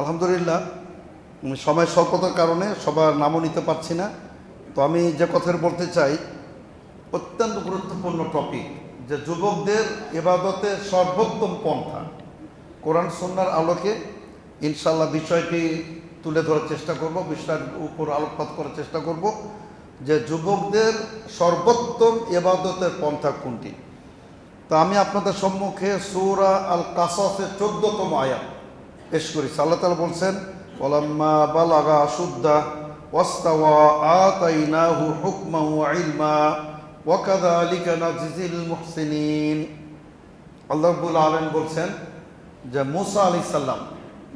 আলহামদুলিল্লাহ সময় স্বল্পতার কারণে সবার নামও নিতে পারছি না। তো আমি যে কথাটা বলতে চাই, অত্যন্ত গুরুত্বপূর্ণ টপিক যে যুবকদের এবাদতের সর্বোত্তম পন্থা। কোরআন সন্ন্যার আলোকে ইনশাল্লাহ বিষয়টি তুলে ধরার চেষ্টা করব, বিষয়ের উপর আলোকপাত করার চেষ্টা করব, যে যুবকদের সর্বোত্তম এবাদতের পন্থা কোনটি? তা আমি আপনাদের সম্মুখে সূরা আল কাসাসের চোদ্দতম আয়াত পেশ করেছি আল্লাহ তালা বলছেন ওলাম্মা বালাগা শুদ্ধা ওয়াস্তাওয়া আতাইনাহু হুকমা ওয়া ইলমা ওয়াকাদালিকা নাজিজিল মুহসিনিন। আল্লাহ রাব্বুল বলছেন যে, মুসা আলাইহিস সালাম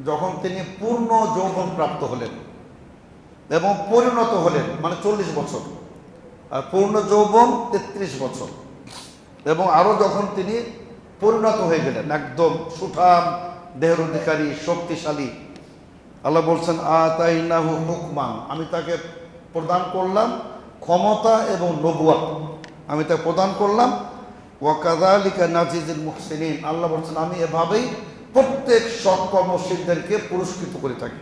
যখন তিনি পূর্ণ যৌবন প্রাপ্ত হলেন এবং পরিণত হলেন মানে চল্লিশ বছর, আর পূর্ণ যৌবন তেত্রিশ বছর, এবং আরও যখন তিনি পরিণত হয়ে গেলেন, একদম সুঠাম দেহের অধিকারী শক্তিশালী। আল্লাহ বলছেন, আতাইনাহু হুকমান। আমি তাকে প্রদান করলাম ক্ষমতা এবং নবুয়া আমি তাকে প্রদান করলাম ওয়াকাদালিকা নাজিজুল মুহসিনিন। আল্লাহ বলছেন, আমি এভাবেই প্রত্যেক সৎ কর্মশীলদেরকে পুরস্কৃত করে থাকি।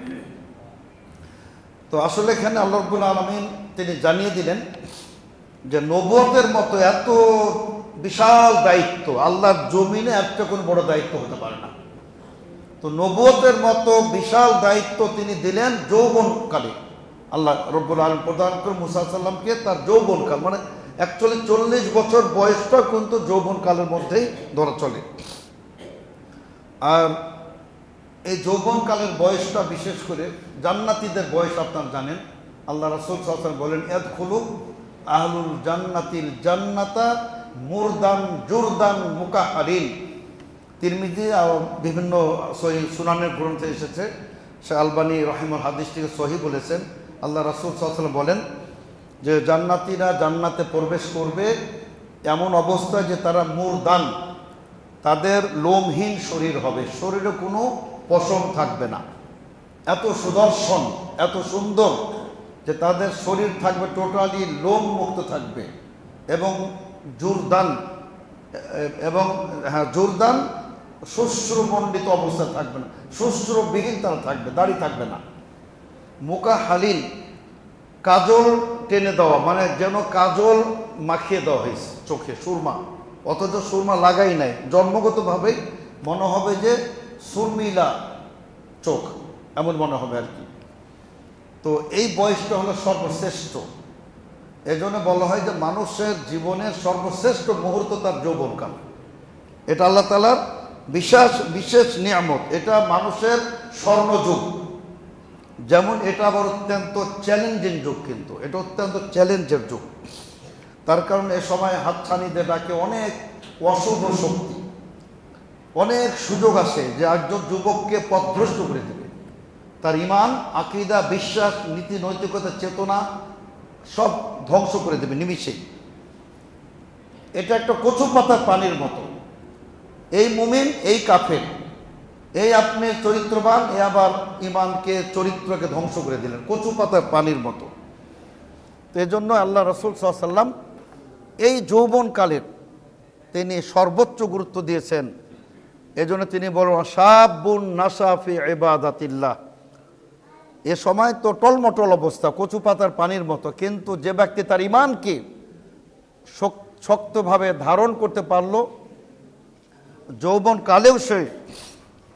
তো আসলে এখানে আল্লাহ রব্বুল আলমিন তিনি জানিয়ে দিলেন যে নবতের মতো এত বিশাল দায়িত্ব, আল্লাহর জমিনে একটা কোনো বড় দায়িত্ব হতে পারে না। তো নবতের মতো বিশাল দায়িত্ব তিনি দিলেন যৌবনকালে। আল্লাহ রব্বুল আলম প্রদান করে মুসা সাল্লামকে তার যৌবনকাল মানে অ্যাকচুয়ালি চল্লিশ বছর বয়সটা কিন্তু যৌবনকালের মধ্যেই ধরা চলে। আর এই যৌবনকালের বয়সটা বিশেষ করে জান্নাতীদের বয়স আপনারা জানেন। আল্লাহ রাসুল সাল্লাম বলেন এদ খুলুক আহলুল জান্নাতিল জান্নাতা মুরদান জুরদান মুকাহারিন তিরমিজি বিভিন্ন সহি সুনানের গ্রন্থে এসেছে। সে আলবানী রহিমুল হাদিসটিকে সহি বলেছেন। আল্লাহ রাসুল সাল্লাম বলেন যে, জান্নাতিরা জান্নাতে প্রবেশ করবে এমন অবস্থায় যে তারা মুরদান তাদের লোমহীন শরীর হবে। শরীরে কোনো পশম থাকবে না। এত সুদর্শন, এত সুন্দর যে তাদের শরীর থাকবে টোটালি লোম মুক্ত থাকবে। এবং জোরদান এবং হ্যাঁ জোরদান শ্বশ্রমণ্ডিত অবস্থা থাকবে না। শ্বশ্রবিহীন তারা থাকবে, দাড়ি থাকবে না। মুকা হালিল, কাজল টেনে দেওয়া মানে যেন কাজল মাখিয়ে দেওয়া হয়েছে চোখে, সুরমা। অথচ সুরমা লাগাই নাই। জন্মগতভাবেই মনে হবে যে সুরমিলা চোখ, এমন মনে হবে আর কি। তো এই বয়সটা হলো সর্বশ্রেষ্ঠ। এজন্য বলা হয় যে মানুষের জীবনের সর্বশ্রেষ্ঠ মুহূর্ত তার যৌবনকাল। এটা আল্লাহ তালার বিশেষ বিশেষ নিয়ামত, এটা মানুষের স্বর্ণযুগ। যেমন এটা আবার অত্যন্ত চ্যালেঞ্জিং যুগ কিন্তু, এটা অত্যন্ত চ্যালেঞ্জের যুগ। তার কারণ এ সময় হাতছানিদের ডাকে অনেক অশুভ শক্তি, অনেক সুযোগ আসে যে একজন যুবককে পথভ্রষ্ট করে দেবে। তার ইমান, আকিদা, বিশ্বাস, নীতি, নৈতিকতা, চেতনা সব ধ্বংস করে দেবে নিমিষেই। এটা একটা কচু পাতার পানির মতো। এই মুমিন, এই কাফের, এই আপনি চরিত্রবান, এ আবার ইমানকে চরিত্রকে ধ্বংস করে দিলেন, কচু পাতার পানির মতো। তো এই জন্য আল্লাহ রসুল সাল্লাম এই যৌবনকালের তিনি সর্বোচ্চ গুরুত্ব দিয়েছেন। এজন্য তিনি বলেন সাবুন নাসাফি এবাদাতিল্লাহ এ সময় তো টলমটল অবস্থা, কচু পাতার পানির মতো, কিন্তু যে ব্যক্তি তার ইমানকে শক্তভাবে ধারণ করতে পারল যৌবন কালেও সে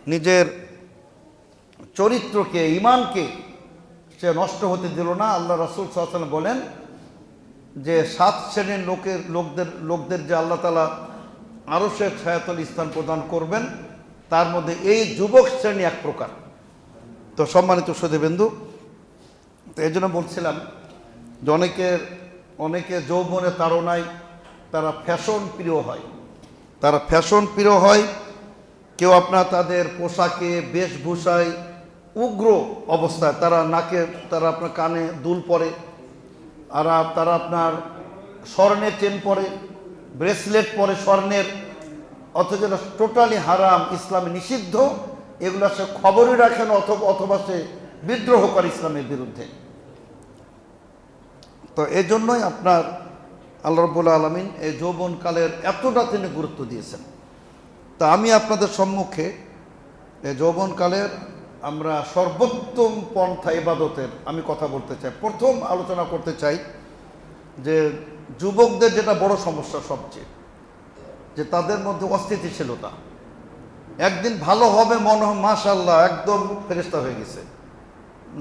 নিজের চরিত্রকে ইমানকে সে নষ্ট হতে দিল না। আল্লাহ রাসুল সাল্লাম বলেন যে সাত শ্রেণির লোকের, লোকদের লোকদের যে আল্লাহ তালা আরও সে ছায়াতল স্থান প্রদান করবেন, তার মধ্যে এই যুবক শ্রেণি এক প্রকার। তো সম্মানিত সুদীবেন্দু তো এই জন্য বলছিলাম যে অনেকের অনেকে যৌবনে তাড়নায় তারা ফ্যাশন প্রিয় হয়। তারা ফ্যাশন প্রিয় হয়, কেউ আপনার তাদের পোশাকে, বেশভূষায় উগ্র অবস্থায় তারা নাকে, তারা আপনার কানে দুল পরে, আর তারা আপনার স্বর্ণের চেন পরে, ব্রেসলেট পরে স্বর্ণের, অথচ টোটালি হারাম, ইসলামে নিষিদ্ধ, এগুলো সে খবরই রাখেন অথবা অথবা সে বিদ্রোহ করে ইসলামের বিরুদ্ধে। তো এজন্যই আপনার আল্লাহ রব্বুল আলমিন এই যৌবনকালের এতটা তিনি গুরুত্ব দিয়েছেন। তা আমি আপনাদের সম্মুখে এই যৌবনকালের আমরা সর্বোত্তম পন্থা ইবাদতের আমি কথা বলতে চাই। প্রথম আলোচনা করতে চাই যে যুবকদের যেটা বড় সমস্যা সবচেয়ে, যে তাদের মধ্যে অস্থিতিশীলতা। একদিন ভালো হবে মনে হয় মাশাল্লাহ একদম ফেরেস্তা হয়ে গেছে।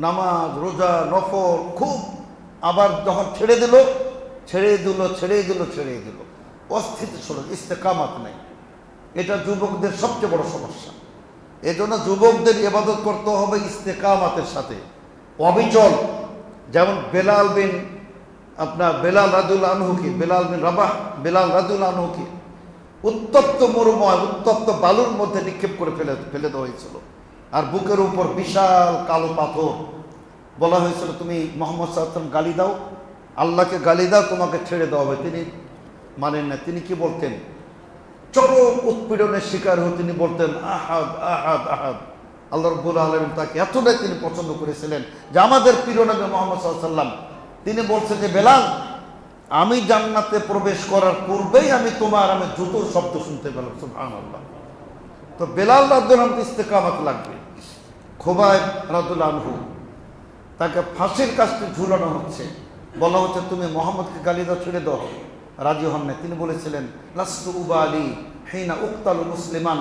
নামাজ, রোজা, নফল খুব আবার যখন ছেড়ে দিল ছেড়ে দিল ছেড়ে দিল ছেড়ে দিল। অস্থিতিশীল ইস্তেকামাত নেই। এটা যুবকদের সবচেয়ে বড় সমস্যা। এজন্য যুবকদের ইবাদত করতে হবে ইস্তেকামাতের সাথে। অবিচল, যেমন বেলাল বিন আপনার বেলাল রাদুল আনহুকে বেলাল বিন রাবাহ, বেলাল রাদুল আনহুকে উত্তপ্ত মরুময়, উত্তপ্ত বালুর মধ্যে নিক্ষেপ করে ফেলে ফেলে দেওয়া হয়েছিল। আর বুকের উপর বিশাল কালো পাথর। বলা হয়েছিল, তুমি মোহাম্মদ সাল্লাম গালি দাও আল্লাহকে দাও, তোমাকে ছেড়ে দেওয়া হবে। তিনি মানেন না। তিনি কি বলতেন? চরম উৎপীড়নের শিকার হয়ে তিনি বলতেন, আহাদ আহাদ আহাদ। আল্লাহ রব্বুল আলমিন তাকে এতটাই তিনি পছন্দ করেছিলেন যে আমাদের প্রিয় নবী মোহাম্মদ সাল্লাম তিনি বলছেন যে, বেলাল, আমি জান্নাতে প্রবেশ করার পূর্বেই আমি তোমার, আমি জুতোর শব্দ শুনতে পেলাম। সুবহান আল্লাহ তো বেলাল রাদ্দুল ইস্তেকামাত লাগবে। খোবায় রাদুল আনহু তাকে ফাঁসির কাজটি ঝুলানো হচ্ছে। বলা হচ্ছে, তুমি মোহাম্মদকে গালি দাও, ছেড়ে দাও। রাজি হন না তিনি বলেছিলেন, লাস্তু উবা আলী হেইনা উক্তাল মুসলিমান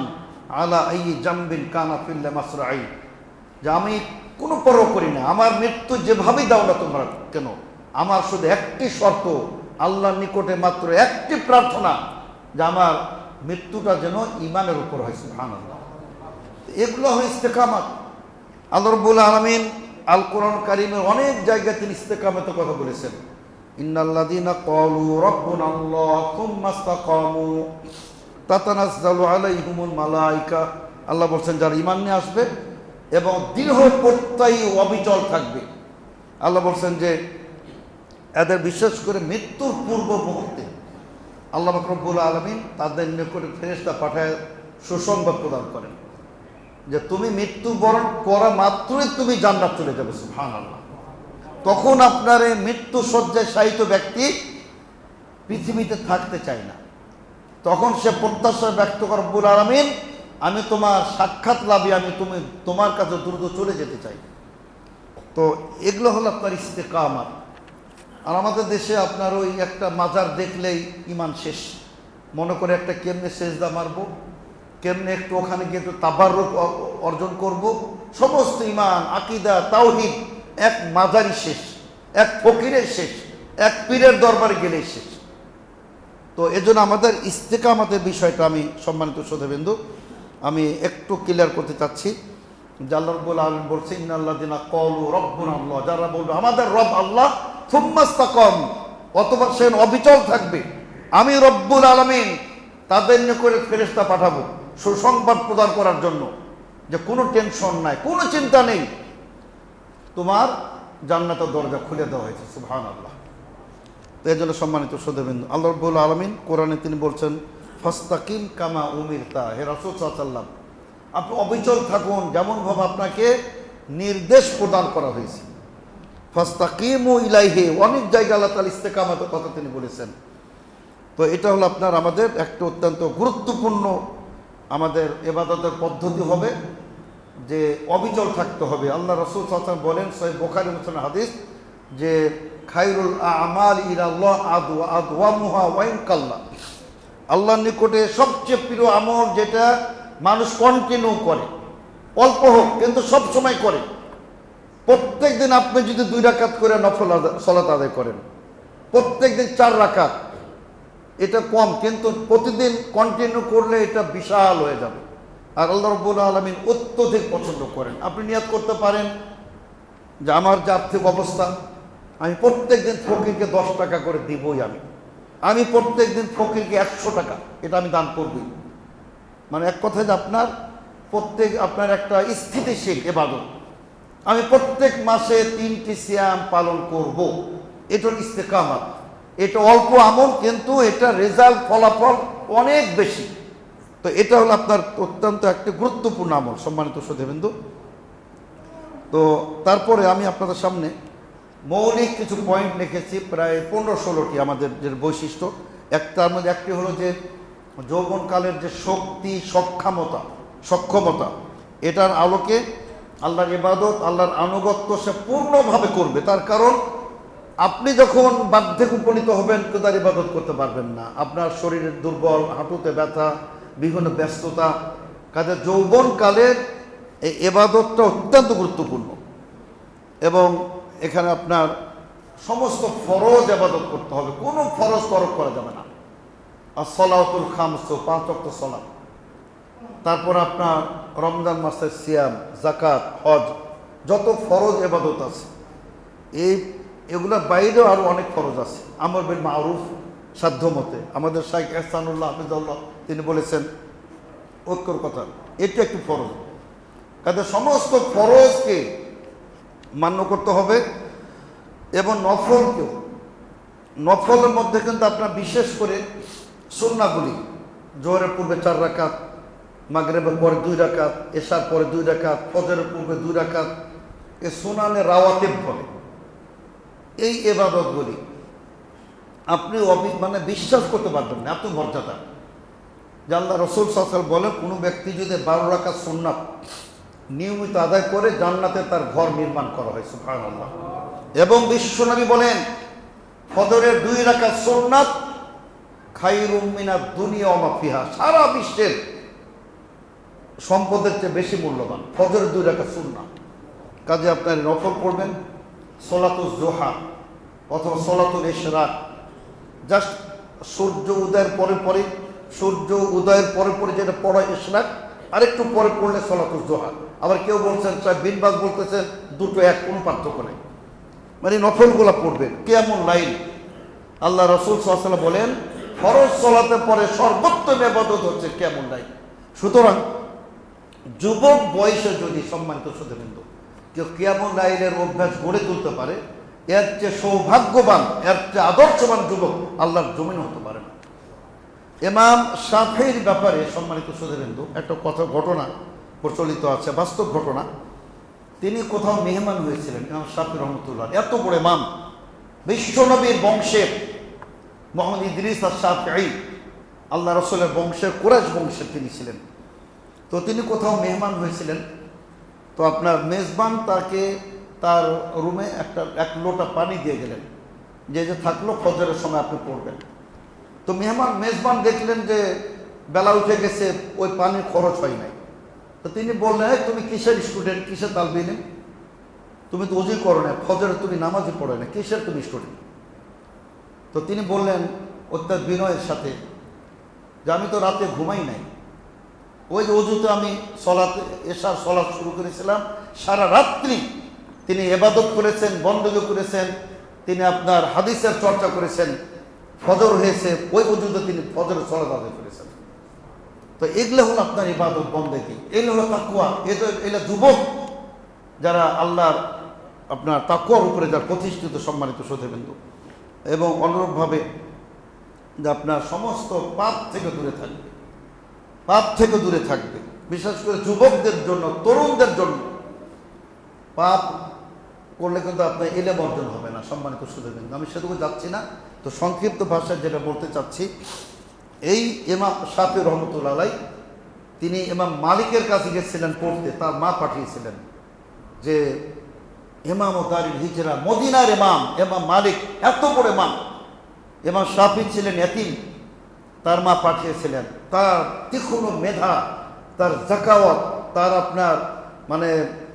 আলা আই জাম্বিন কানা ফিল্লা মাসরাই। যে আমি কোনো পরও করি না আমার মৃত্যু যেভাবেই দাও না তোমরা কেন? আমার শুধু একটি শর্ত, আল্লাহর নিকটে মাত্র একটি প্রার্থনা, যে আমার মৃত্যুটা যেন ইমানের উপর হয় সুহান এগুলো হয় ইস্তেকামাত। আল্লাহ রব্বুল আলমিন আল কোরআন কারিমের অনেক জায়গায় তিনি ইস্তেকামতের কথা বলেছেন। ইন্নাল্লাযীনা ক্বালু রাব্বুনা আল্লাহ থুম্মা ইসতাকামু। তাতানাজ্জালু আলাইহিমুল মালাইকা। আল্লাহ বলছেন, যারা ঈমান নিয়ে আসবে এবং দৃঢ় প্রত্যয়ী অবিচল থাকবে। আল্লাহ বলছেন যে, এদের বিশেষ করে মৃত্যুর পূর্ব মুহূর্তে আল্লাহ রব্বুল আলমিন তাদের নিকটে ফেরেস্তা পাঠায় সুসংবাদ প্রদান করেন। যে তুমি মৃত্যুবরণ করা মাত্রই তুমি জান্নাত চলে যাবে সুহান তখন আপনার মৃত্যু শয্যায় শায়িত ব্যক্তি পৃথিবীতে থাকতে চায় না। তখন সে প্রত্যাশা ব্যক্ত করে, রব্বুল আলমিন, আমি তোমার সাক্ষাৎ লাভে আমি তুমি, তোমার কাছে দ্রুত চলে যেতে চাই। তো এগুলো হলো আপনার ইস্তেকামাত। আর আমাদের দেশে আপনার ওই একটা মাজার দেখলেই ইমান শেষ। মনে করে একটা কেমনে সেজদা মারবো? কেমনে একটু ওখানে গিয়ে একটু তাবার অর্জন করব? সমস্ত ইমান আকিদা, তাওহিদ এক মাজারই শেষ, এক ফকিরের শেষ, এক পীরের দরবারে গেলেই শেষ। তো এজন্য আমাদের ইস্তেকামাতের বিষয়টা আমি সম্মানিত শ্রোতাবিন্দু, আমি একটু ক্লিয়ার করতে চাচ্ছি। রব্বুল আলম বলছে দিনা কলু রব্বুন আল্লাহ যারা বলবে, আমাদের রব আল্লাহ থুম্মাস্তাকম অথবা সে অবিচল থাকবে, আমি রব্বুল আলমিন, তাদের নিয়ে করে ফেরেস্তা পাঠাবো। সুসংবাদ প্রদান করার জন্য যে কোনো টেনশন নাই, কোনো চিন্তা নেই। তোমার জান্নাতের দরজা খুলে দেওয়া হয়েছে সুবহান আল্লাহ তো এই জন্য সম্মানিত সদেবিন্দু আল্লাহ আলমিন কোরআনে তিনি বলছেন, ফস্তাকিম কামা উমির তা হে রসুল সাল্লাম আপনি অবিচল থাকুন যেমনভাবে আপনাকে নির্দেশ প্রদান করা হয়েছে। ফাস্তাকিম ইলাইহে, অনেক জায়গা আল্লাহ তাল ইস্তেকামাতের কথা তিনি বলেছেন। তো এটা হলো আপনার, আমাদের একটা অত্যন্ত গুরুত্বপূর্ণ আমাদের এবাদতের পদ্ধতি হবে যে অবিচল থাকতে হবে। আল্লাহ রসুল সাল্লাম বলেন সৈয়দ বোখারি মুসলাম হাদিস যে খাইরুল আমাল ইরাল্লাহ আদু আদওয়া মুহা ওয়াইন কাল্লা। আল্লাহর নিকটে সবচেয়ে প্রিয় আমল যেটা মানুষ কন্টিনিউ করে, অল্প হোক, কিন্তু সব সময় করে। প্রত্যেক দিন আপনি যদি দুই রাকাত করে নফল সলাত আদায় করেন প্রত্যেক দিন চার রাকাত এটা কম, কিন্তু প্রতিদিন কন্টিনিউ করলে এটা বিশাল হয়ে যাবে। আর আল্লাহ রব্বুল আলমিন অত্যধিক পছন্দ করেন। আপনি নিয়াদ করতে পারেন যে আমার যে আর্থিক অবস্থা, আমি প্রত্যেক দিন ফকিরকে দশ টাকা করে দিবই আমি। আমি প্রত্যেক দিন ফকিরকে একশো টাকা, এটা আমি দান করবই। মানে এক কথায় যে আপনার প্রত্যেক, আপনার একটা স্থিতিশীল এবাদত। আমি প্রত্যেক মাসে তিনটি সিয়াম পালন করব। এটার ইস্তেকামাত। এটা অল্প আমল, কিন্তু এটা রেজাল্ট, ফলাফল অনেক বেশি। তো এটা হলো আপনার অত্যন্ত একটি গুরুত্বপূর্ণ আমল, সম্মানিত সদেবেন্দু তো তারপরে আমি আপনাদের সামনে মৌলিক কিছু পয়েন্ট লিখেছি, প্রায় পনেরো ষোলোটি আমাদের যে বৈশিষ্ট্য। এক, তার মধ্যে একটি হলো যে যৌবনকালের যে শক্তি, সক্ষমতা সক্ষমতা, এটার আলোকে আল্লাহর ইবাদত, আল্লাহর আনুগত্য সে পূর্ণভাবে করবে। তার কারণ আপনি যখন বার্ধক্য উপনীত হবেন তো তার ইবাদত করতে পারবেন না। আপনার শরীরের দুর্বল, হাঁটুতে ব্যথা, বিভিন্ন ব্যস্ততা, কাজে যৌবনকালের এই এবাদতটা অত্যন্ত গুরুত্বপূর্ণ। এবং এখানে আপনার সমস্ত ফরজ আবাদত করতে হবে। কোনো ফরজ তরক করা যাবে না। আর সলাউতুল খামস, পাঁচ অক্ট সলাপ তারপর আপনার রমজান মাসের সিয়াম জাকাত হজ, যত ফরজ এবাদত আছে, এই এগুলোর বাইরেও আরও অনেক খরচ আছে। আমর বিন মারুফ সাধ্য মতে, আমাদের শাইখ এহসানুল্লাহ হাফিজাল্লাহ তিনি বলেছেন, ঐক্যর কথা, এটা একটি ফরজ। কাজে সমস্ত ফরজকে মান্য করতে হবে এবং নফলকেও। নফলের মধ্যে কিন্তু আপনার বিশেষ করে সুন্নাগুলি জোহরের পূর্বে চার রাকাত, মাগরেবের পরে দুই রাকাত, এশার পরে দুই রাকাত, ফজরের পূর্বে দুই রাকাত, এ সোনানে রাওয়াতেব বলে। এই এবাদতগুলি আপনি মানে বিশ্বাস করতে পারবেন না, এত মর্যাদা। যে আল্লাহ রসুল সাসাল বলেন, কোনো ব্যক্তি যদি বারো রাখা সুন্নাত নিয়মিত আদায় করে, জান্নাতে তার ঘর নির্মাণ করা হয় সুফান আল্লাহ এবং বিশ্বনবী বলেন ফদরের দুই রাকাত সুন্নাত খাইরুমিনা দুনিয়া অমাফিহা সারা বিশ্বের সম্পদের চেয়ে বেশি মূল্যবান, ফজরের দুই রাকাত সুন্নাত। কাজে আপনার নফল করবেন সোলাতুল জোহা। অথবা সোলাতুল এশরাক জাস্ট সূর্য উদয়ের পরে পরে, সূর্য উদয়ের পরে পরে যেটা পড়া ইশরাক আরেকটু পরে পড়লে সলাতুল জোহা। আবার কেউ বলছেন চাই বিনবাগ বলতেছেন, দুটো এক, কোনো পার্থক্য নেই। মানে নফলগুলা পড়বেন কেমন লাইন আল্লাহ রসুল সাল্লাহ বলেন, ফরজ চলাতে পরে সর্বোত্তম এবাদত হচ্ছে কেমন লাইন সুতরাং যুবক বয়সে যদি সম্মানিত সুধীবৃন্দ কেউ কেমন লাইনের অভ্যাস গড়ে তুলতে পারে এর চেয়ে সৌভাগ্যবান, এর চেয়ে আদর্শবান যুবক আল্লাহর জমিন হতে পারে না। এমাম সাফের ব্যাপারে সম্মানিত সুধীবৃন্দু একটা কথা ঘটনা প্রচলিত আছে, বাস্তব ঘটনা। তিনি কোথাও মেহমান হয়েছিলেন, ইমাম সাফি রহমতুল্লাহ। এত বড় ইমাম বিশ্বনবীর বংশের মোহাম্মদ ইদ্রিস আর সাফি আল্লাহ রসুলের বংশের কোরাইশ বংশের তিনি ছিলেন। তো তিনি কোথাও মেহমান হয়েছিলেন, তো আপনার মেজবান তাকে তার রুমে একটা এক লোটা পানি দিয়ে গেলেন। যে যে থাকল ফজরের সময় আপনি পড়বেন। তো মেহমান মেজবান দেখলেন যে বেলা উঠে গেছে ওই পানির খরচ হয় নাই। তো তিনি বললেন "এই, তুমি কিসের স্টুডেন্ট কিসের তালবিনে তুমি তো উজুই করো না ফজরে তুমি নামাজই পড়ো না কিসের তুমি স্টুডেন্ট তো তিনি বললেন অত্যাধিক বিনয়ের সাথে যে আমি তো রাতে ঘুমাই নাই। ওই যে অজুতে আমি সলাত এশার সলাৎ শুরু করেছিলাম সারা রাত্রি তিনি এবাদত করেছেন, বন্দগী করেছেন, তিনি আপনার হাদিসের চর্চা করেছেন, ফজর হয়েছে, ওই অজুতে তিনি ফজরের সলাৎ আদায় করেছেন। তো এগুলো হলো আপনার ইবাদত, বন্দেগী। এগুলো হলো তাকুয়া এ তো এগুলো যুবক যারা আল্লাহর আপনার তাকুয়ার উপরে যারা প্রতিষ্ঠিত, সম্মানিত সতীবিন্দু এবং অনুরূপভাবে যে আপনার সমস্ত পাপ থেকে দূরে থাকবে। পাপ থেকে দূরে থাকবে। বিশেষ করে যুবকদের জন্য, তরুণদের জন্য। পাপ করলে কিন্তু আপনার এলেম অর্জন হবে না, সম্মানিত সুযোগবিন্দু আমি সেটুকু যাচ্ছি না, তো সংক্ষিপ্ত ভাষায় যেটা বলতে চাচ্ছি, এই ইমাম শাফি রহমতুল্লাহ তিনি এমাম মালিকের কাছে গেছিলেন পড়তে, তার মা পাঠিয়েছিলেন যে এমাম ও দারিল হিজরা, মদিনার এমাম ইমাম মালিক, এত বড় ইমাম। এমাম শাফি ছিলেন এতিম তার মা পাঠিয়েছিলেন। তার তীক্ষ্ণ মেধা, তার জাকাওয়াত, তার আপনার মানে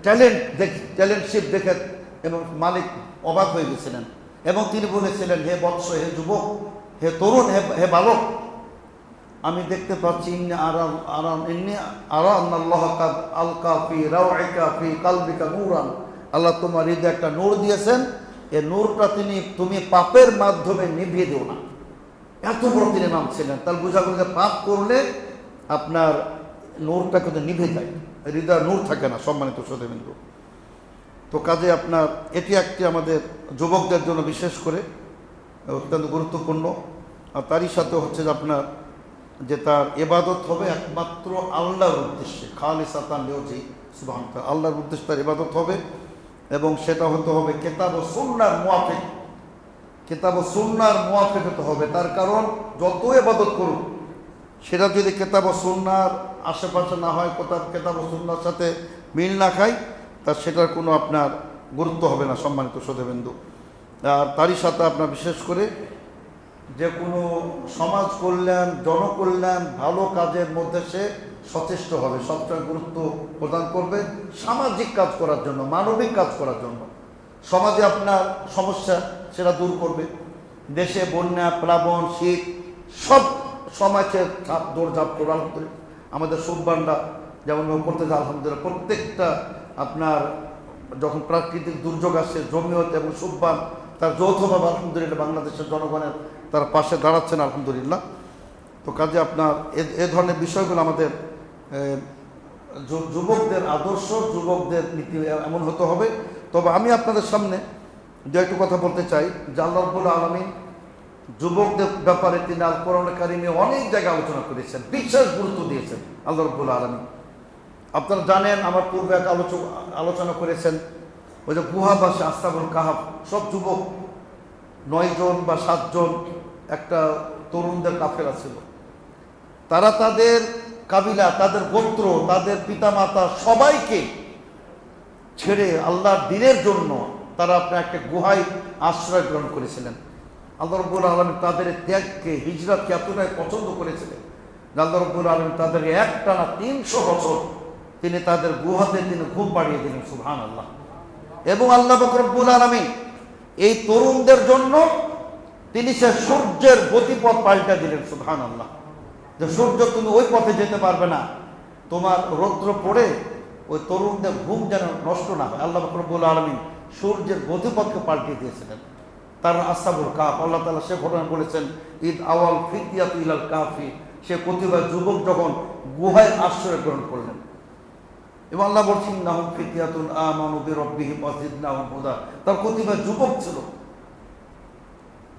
ট্যালেন্ট দেখ, ট্যালেন্টশিপ দেখে এবং মালিক অবাক হয়ে গেছিলেন। এবং তিনি বলেছিলেন, হে বৎস, হে যুবক, হে তরুণ, হে হে বালক, আমি দেখতে পাচ্ছি, ইন্নি আরাম আরাম ইন্নি আরাম আল্লাহ আলকা ফি রাওয়াইকা ফি কালবিকা নূরান। আল্লাহ তোমার হৃদয়ে একটা নূর দিয়েছেন। এই নূরটা তিনি, তুমি পাপের মাধ্যমে নিভিয়ে দিও না। এত বড় তিনি নাম ছিলেন। তাহলে বোঝা গেল যে পাপ করলে আপনার নূরটা কিন্তু নিভে যায়। হৃদয় নূর থাকে না, সম্মানিত সতীবিন্দু তো কাজে আপনার এটি একটি আমাদের যুবকদের জন্য বিশেষ করে, অত্যন্ত গুরুত্বপূর্ণ। আর তারই সাথে হচ্ছে যে আপনার যে তার এবাদত হবে একমাত্র আল্লাহর উদ্দেশ্যে। খালি সাতান লেওজি সুবাহ আল্লাহর উদ্দেশ্যে তার এবাদত হবে এবং সেটা হতে হবে কেতাব ও সুন্নার মুয়াফিক কেতাব ও সুন্নার মুয়াফিক হতে হবে। তার কারণ যত এবাদত করুক, সেটা যদি কেতাব ও সুন্নার আশেপাশে না হয়, কোথাও কেতাব ও সুন্নার সাথে মিল না খায় তা সেটার কোনো আপনার গুরুত্ব হবে না, সম্মানিত সদেবেন্দু আর তারই সাথে আপনার বিশেষ করে যে কোনো সমাজ কল্যাণ, জনকল্যাণ ভালো কাজের মধ্যে সে সচেষ্ট হবে সবচেয়ে গুরুত্ব প্রদান করবে সামাজিক কাজ করার জন্য, মানবিক কাজ করার জন্য। সমাজে আপনার সমস্যা সেটা দূর করবে। দেশে বন্যা, প্লাবন, শীত, সব সমাজের ঝাপ, দৌড়ঝাপ করবে, আলহামদুলিল্লাহ। আমাদের সুব্বানরা যেমন করতে আলহামদুলিল্লাহ। প্রত্যেকটা আপনার যখন প্রাকৃতিক দুর্যোগ আসে, জমিয়ত এবং সুব্বান, তার যৌথভাবে আলহামদুলিল্লাহ বাংলাদেশের জনগণের তার পাশে দাঁড়াচ্ছেন আলহামদুলিল্লাহ। তো কাজে আপনার এ- ধরনের বিষয়গুলো আমাদের যুবকদের আদর্শ, যুবকদের নীতি এমন হতে হবে। তবে আমি আপনাদের সামনে যে একটু কথা বলতে চাই যে আলমী যুবকদের ব্যাপারে তিনি আল কোরআন কারিমে অনেক জায়গায় আলোচনা করেছেন, বিশেষ গুরুত্ব দিয়েছেন আল্লাহ রব্বুল আলমী আপনারা জানেন, আমার পূর্বে এক আলোচক আলোচনা করেছেন, ওই যে গুহাবাসী আস্তাবুল কাহাব, সব যুবক নয়জন বা সাতজন একটা তরুণদের কাফেলা ছিল। তারা তাদের কাবিলা, তাদের গোত্র, তাদের পিতামাতা সবাইকে ছেড়ে আল্লাহর দিনের জন্য তারা আপনার একটা গুহায় আশ্রয় গ্রহণ করেছিলেন। আল্লাহ রব্বুল আলম তাদের ত্যাগকে, হিজরাতকে এতটাই পছন্দ করেছিলেন আল্লাহ রব্বুল আলম তাদের একটানা তিনশো বছর তিনি তাদের গুহাতে তিনি ঘুম পাড়িয়ে দিলেন সুহান আল্লাহ এবং আল্লাহ বকরব্বুল আলমী এই তরুণদের জন্য তিনি সে সূর্যের গতিপথ পাল্টা দিলেন সুহান আল্লাহ যে সূর্য, তুমি ওই পথে যেতে পারবে না। তোমার রৌদ্র পড়ে ওই তরুণদের ঘুম যেন নষ্ট না হয়। আল্লাহ বকরবুল আলমিন সূর্যের গতিপথকে পাল্টিয়ে দিয়েছিলেন। তার আসাবুল কাপ আল্লাহ তালা সে ঘটনা বলেছেন, ঈদ আওয়াল ফিতিয়াত ইলাল কাফি। সে প্রতিভা যুবক যখন গুহায় আশ্রয় গ্রহণ করলেন এবং আল্লাহ বলছেন নাহুম ফিতিয়াতুন আমানু বিরব্বিহিম ওয়াজিদনাহুম হুদা। তার প্রতিভা যুবক ছিল।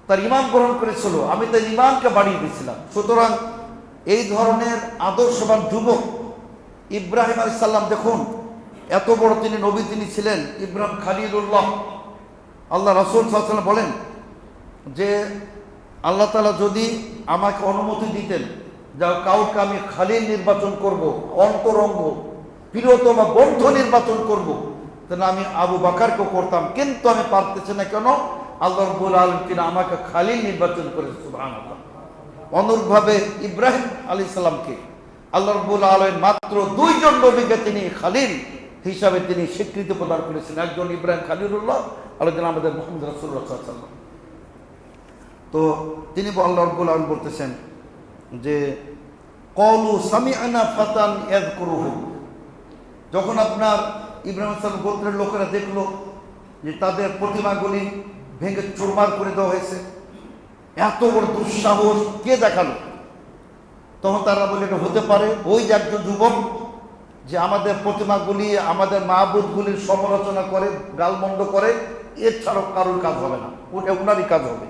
তার ইমান গ্রহণ করেছিল। আমি তার ইমানকে বাড়িয়ে দিয়েছিলাম। সুতরাং এই ধরনের আদর্শবান যুবক ইব্রাহিম আলী সাল্লাম দেখুন, এত বড় তিনি নবী তিনি ছিলেন, ইব্রাহিম খালিলুল্লাহ। আল্লাহ রসুল সাল্লাম বলেন যে, আল্লাহ তালা যদি আমাকে অনুমতি দিতেন যা কাউকে আমি খালিল নির্বাচন করব, অন্তরঙ্গ প্রিয়তম বন্ধু নির্বাচন করব। তাহলে আমি আবু বাকারকে করতাম, কিন্তু আমি পারতেছি না। কেন? আল্লাহ রব্বুল আলম কিনা আমাকে খালিল নির্বাচন করে সুবাহ অনুরূপভাবে ইব্রাহিম আলী সাল্লামকে আল্লাহ রব্বুল আলম মাত্র দুইজন নবীকে তিনি খালিল হিসাবে তিনি স্বীকৃতি প্রদান করেছেন। একজন ইব্রাহিম খালিলুল্লাহ, আরেকজন আমাদের মোহাম্মদ রাসুল্লাহ সাল্লাম তো তিনি আল্লাহ রব্বুল আলম বলতেছেন যে কলু সামি আনা ফাতান এদ করুহু যখন আপনার ইব্রাহিম সাল্লাম গোত্রের লোকেরা দেখল যে তাদের প্রতিমাগুলি ভেঙে চুরমার করে দেওয়া হয়েছে, এত বড় দুঃসাহস, কে দেখাল? তখন তারা বলে এটা হতে পারে ওই যে একজন যুবক যে আমাদের প্রতিমাগুলি, আমাদের মাহবুদগুলির সমালোচনা করে, গালমন্দ করে এছাড়াও কারোর কাজ হবে না। ওটা ওনারই কাজ হবে।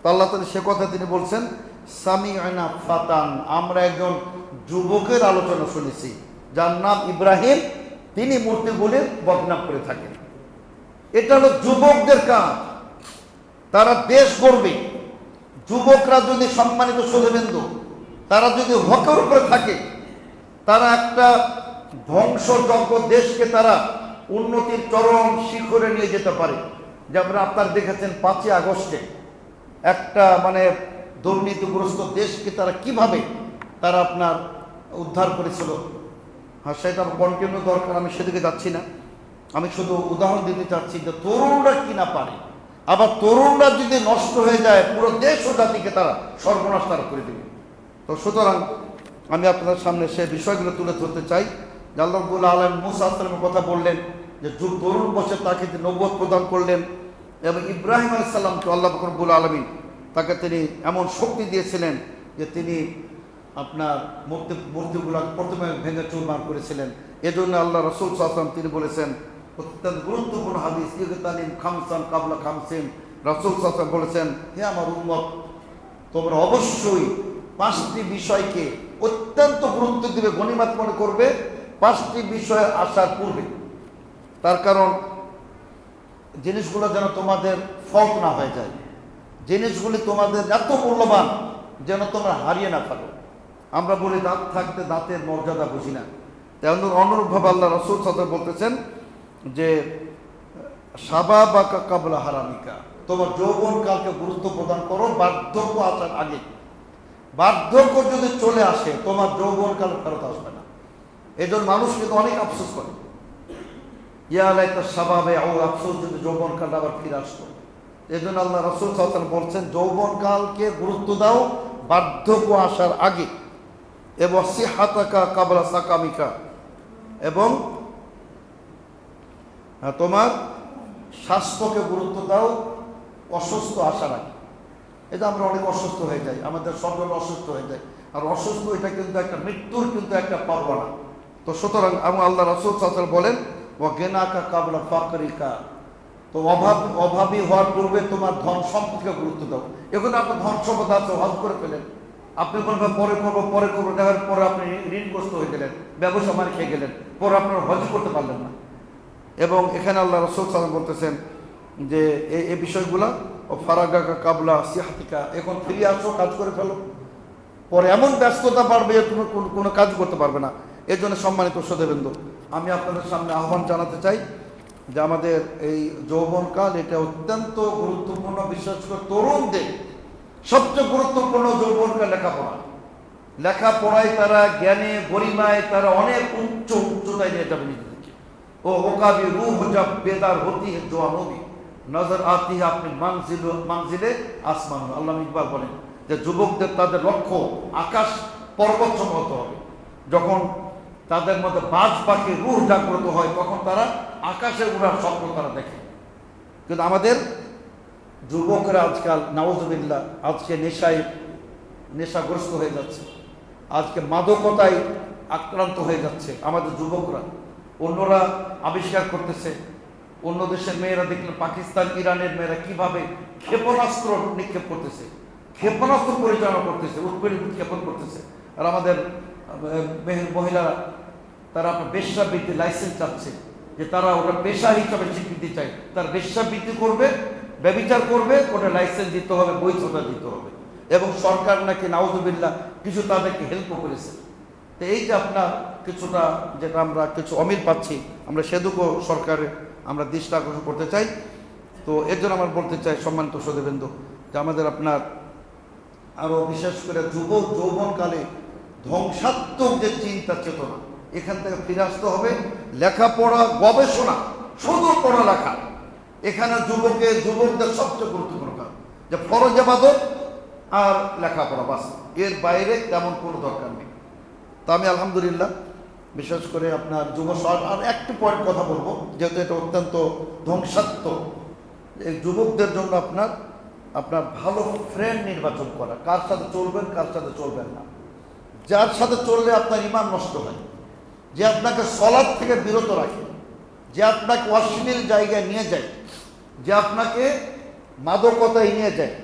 তো আল্লাহ তালা সে কথা তিনি বলছেন সামি আয়না ফাতান, আমরা একজন যুবকের আলোচনা শুনেছি। যার নাম ইব্রাহিম, তিনি মূর্তিগুলির বদনাম করে থাকেন। এটা হলো যুবকদের কাজ। তারা দেশ গড়বে। যুবকরা যদি সম্মানিত সোধবেন্দু তারা যদি হকের উপরে থাকে, তারা একটা ধ্বংসযজ্ঞ দেশকে তারা উন্নতির চরম শিখরে নিয়ে যেতে পারে। যেমন আপনারা দেখেছেন পাঁচই আগস্টে একটা মানে দুর্নীতিগ্রস্ত দেশকে তারা কীভাবে তারা আপনার উদ্ধার করেছিল? হ্যাঁ সেটা কন্টিনিউ দরকার? আমি সেদিকে যাচ্ছি না। আমি শুধু উদাহরণ দিতে চাচ্ছি যে তরুণরা কি না পারে? আবার তরুণরা যদি নষ্ট হয়ে যায়, পুরো দেশ ও জাতিকে তারা সর্বনাশ তারা করে দেবে। তো সুতরাং আমি আপনাদের সামনে সে বিষয়গুলো তুলে ধরতে চাই। যে আলম মুসা আসলামের কথা বললেন যে তরুণ বসে তাকে নব্বত প্রদান করলেন এবং ইব্রাহিম আলাইসাল্লামকে আল্লাহ ফকরবুল আলমী তাকে তিনি এমন শক্তি দিয়েছিলেন যে তিনি আপনার মূর্তি, মূর্তিগুলো প্রথমে ভেঙে চুরমার করেছিলেন। এজন্য আল্লাহ রসুল সাল্লাম তিনি বলেছেন, অত্যন্ত গুরুত্বপূর্ণ হাদিস ইগতালিম খামসান কাবলা খামসিন। রসুল সাল্লাম বলেছেন, হে আমার উন্মত তোমরা অবশ্যই পাঁচটি বিষয়কে অত্যন্ত গুরুত্ব দিবে, গণিমাত মনে করবে, পাঁচটি বিষয় আসার পূর্বে। তার কারণ, জিনিসগুলো যেন তোমাদের ফল্ট না হয়ে যায়। জিনিসগুলি তোমাদের এত মূল্যবান, যেন তোমরা হারিয়ে না ফেলো। আমরা বলি দাঁত থাকতে দাঁতের মর্যাদা বুঝি না। তেমন অনুরূপভাবে আল্লাহ রসুল সাথে বলতেছেন যে সাবা বা কাবলা হারামিকা, তোমার যৌবন কালকে গুরুত্ব প্রদান করো, বার্ধক্য আসার আগে। বার্ধক্য যদি চলে আসে, তোমার যৌবন কাল ফেরত আসবে না। এই জন্য মানুষ কিন্তু অনেক আফসোস করে। ইয়ালাই তার স্বভাবে ও আফসোস যদি যৌবন কালটা আবার ফিরে আসতো। এই জন্য আল্লাহ রসুল সাল্লাম বলছেন, যৌবন কালকে গুরুত্ব দাও, বার্ধক্য আসার আগে। এবং সিহাতাকা কাবলা সাকামিকা। এবং তোমার স্বাস্থ্যকে গুরুত্ব দাও, অসুস্থ আসার আগে এটা আমরা অনেক অসুস্থ হয়ে যাই, আমাদের সকল অসুস্থ হয়ে যায়। আর অসুস্থ এটা কিন্তু একটা, মৃত্যুর কিন্তু একটা পারবানা তো সুতরাং আমি আল্লাহ রসুল সাল বলেন ও গেনাকা কাবলা ফাকরিকা। তো অভাব, অভাবী হওয়ার পূর্বে তোমার ধন সম্পদকে গুরুত্ব দাও। এখন আপনার ধন সম্পদ আছে, হজ করে ফেলেন। আপনি বলবেন পরে করব পরে করব দেওয়ার পরে আপনি ঋণগ্রস্ত হয়ে গেলেন, ব্যবসা মার খেয়ে গেলেন, পরে আপনার হজ করতে পারলেন না। এবং এখানে আল্লাহ রসুল সালাম বলতেছেন যে এই বিষয়গুলা, ও ফারাগা কাবলা সিহাতিকা, এখন ফিরে আসো কাজ করে ফেলো। পরে এমন ব্যস্ততা বাড়বে তুমি কোনো- কোনো কাজ করতে পারবে না। এর জন্য সম্মানিত সদেবেন্দ্র আমি আপনাদের সামনে আহ্বান জানাতে চাই যে আমাদের এই যৌবনকাল, এটা অত্যন্ত গুরুত্বপূর্ণ, বিশেষ করে তরুণদের সবচেয়ে গুরুত্বপূর্ণ যৌবনকাল লেখাপড়া। লেখাপড়ায় তারা জ্ঞানে, গরিমায় তারা অনেক উচ্চ উচ্চতায় নিয়ে যাবে নিজেদেরকে। ও ওকাবি রুহ জব বেদার হতি হে জোয়ানবী নজর আতি আপনি মানজিল, মানজিলে আসমান আল্লাহ ইকবাল বলেন যে যুবকদের তাদের লক্ষ্য আকাশ পর্বত হতে হবে। যখন তাদের মধ্যে বাজ পাখি রুহ জাগ্রত হয়, তখন তারা আকাশে উড়ার স্বপ্ন তারা দেখে। কিন্তু আমাদের যুবকরা আজকাল নওয়াজবিল্লা আজকে নেশায়, নেশাগ্রস্ত হয়ে যাচ্ছে। আজকে মাদকতায় আক্রান্ত হয়ে যাচ্ছে আমাদের যুবকরা। অন্যরা আবিষ্কার করতেছে, অন্য দেশের মেয়েরা দেখলেন পাকিস্তান, ইরানের মেয়েরা কীভাবে ক্ষেপণাস্ত্র নিক্ষেপ করতেছে, ক্ষেপণাস্ত্র পরিচালনা করতেছে উৎপীড়ন উৎক্ষেপণ করতেছে। আর আমাদের মহিলারা, তারা আপনার বেশ্যাবৃত্তি লাইসেন্স চাচ্ছে, যে তারা ওটা পেশা হিসাবে স্বীকৃতি চায়, তার বেশ্যাবৃত্তি করবে ব্যবিচার করবে ওটা লাইসেন্স দিতে হবে বৈধতা দিতে হবে। এবং সরকার নাকি, নাউজুবিল্লাহ, কিছু তাদেরকে হেল্পও করেছে। তো এই যে আপনার কিছুটা, যেটা আমরা কিছু অমিল পাচ্ছি, আমরা সেদুকও সরকারে আমরা দৃষ্টি আকর্ষণ করতে চাই। তো এর জন্য আমার বলতে চাই, সম্মানিত সদেবেন্দু যে আমাদের আপনার আরও বিশেষ করে যুব যৌবনকালে ধ্বংসাত্মক যে চিন্তা চেতনা, এখান থেকে ফিরে আসতে হবে। লেখাপড়া গবেষণা, শুধু পড়ালেখা এখানে যুবকে, যুবকদের সবচেয়ে গুরুত্বপূর্ণ কাজ। যে ফরজ আবাদত আর লেখাপড়া, বাস। এর বাইরে তেমন কোনো দরকার নেই। তা আমি আলহামদুলিল্লাহ, বিশেষ করে আপনার যুব আর একটি পয়েন্ট কথা বলব, যেহেতু এটা অত্যন্ত ধ্বংসাত্মক। এই যুবকদের জন্য আপনার আপনার ভালো ফ্রেন্ড নির্বাচন করা, কার সাথে চলবেন, কার সাথে চলবেন না। যার সাথে চললে আপনার ইমান নষ্ট হয়। যে আপনাকে সলাদ থেকে বিরত রাখে, যে আপনাকে অশ্লীল জায়গায় নিয়ে যায় যে আপনাকে মাদকতায় নিয়ে যায়,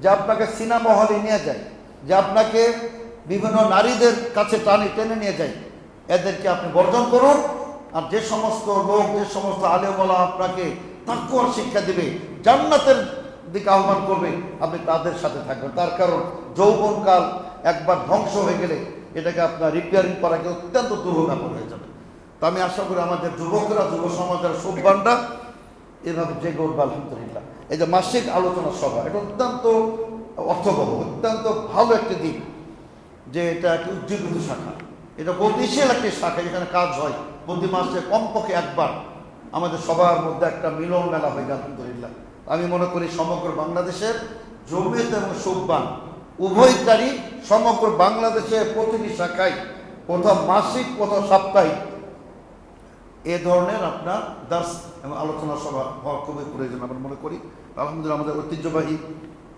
যে আপনাকে সিনেমা হলে নিয়ে যায়, যে আপনাকে বিভিন্ন নারীদের কাছে টানে টেনে নিয়ে যায়, এদেরকে আপনি বর্জন করুন। আর যে সমস্ত লোক, যে সমস্ত আলেমলা আপনাকে তাকুয়ার শিক্ষা দিবে, জান্নাতের দিকে আহ্বান করবে, আপনি তাদের সাথে থাকবেন। তার কারণ যৌবনকাল একবার ধ্বংস হয়ে গেলে এটাকে আপনার রিপেয়ারিং করাকে অত্যন্ত ব্যাপার হয়ে যাবে। তো আমি আশা করি আমাদের যুবকরা যুব সমাজের সুব্বানটা এভাবে জেগে উঠবে, আলহামদুলিল্লাহ। এই যে মাসিক আলোচনা সভা, এটা অত্যন্ত অর্থবহ, অত্যন্ত ভালো একটি দিক যে এটা একটি উজ্জীবিত শাখা। এটা গতিশীল একটি শাখা যেখানে কাজ হয়। প্রতি মাসে কমপক্ষে একবার আমাদের সবার মধ্যে একটা মিলন মেলা হয়, আলহামদুলিল্লাহ। আমি মনে করি সমগ্র বাংলাদেশের জমিয়ত এবং সুব্বান উভয়কারী সমগ্র বাংলাদেশের প্রতিটি শাখায় কোথাও মাসিক কোথাও সাপ্তাহিক এ ধরনের আপনার দাস এবং আলোচনা সভা হওয়া খুবই প্রয়োজন আমরা মনে করি। আলহামদুলিল্লাহ আমাদের ঐতিহ্যবাহী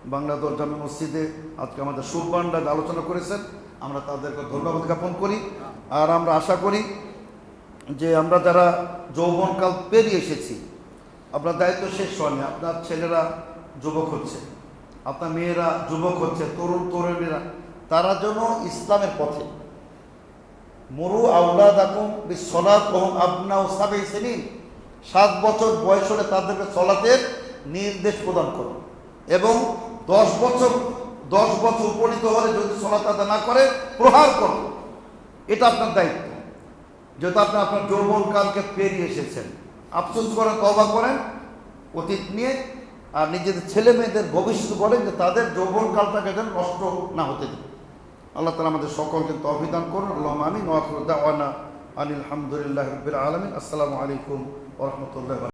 বাংলাদেশ জামে মসজিদে আজকে আমাদের সুব্বানরা আলোচনা করেছেন। আমরা তাদেরকে ধন্যবাদ জ্ঞাপন করি। আর আমরা আশা করি যে আমরা যারা যৌবনকাল পেরিয়ে এসেছি, আপনার দায়িত্ব শেষ হয়নি, আপনার ছেলেরা যুবক হচ্ছে, আপনার মেয়েরা যুবক হচ্ছে, তরুণ, তরুণীরা, তারা যেন ইসলামের পথে মরু আউলাদ আকুম সলাৎ ওহম আবনা ও সাবে সেনিন। সাত বছর বয়স হলে তাদেরকে সলাতের নির্দেশ প্রদান করুন। এবং দশ বছর দশ বছর উপনীত হলে যদি সলাত আদা না করে, প্রহার করুন। এটা আপনার দায়িত্ব। যেহেতু আপনি আপনার যৌবনকালকে পেরিয়ে এসেছেন। আফসোস করেন তবা করেন, অতীত নিয়ে, আর নিজেদের ছেলে মেয়েদের ভবিষ্যৎ বলেন যে তাদের যৌবনকালটাকে যেন নষ্ট না হতে দেবে আল্লাহ তালা আমাদের সকলকে তভিদান করুন আল্লাহ আমিন ওয়াকুদ্দাওয়ানা আনিল হামদুলিল্লাহ রবিল আলমিন। আসসালামু আলাইকুম ওরহমতুল্লাহ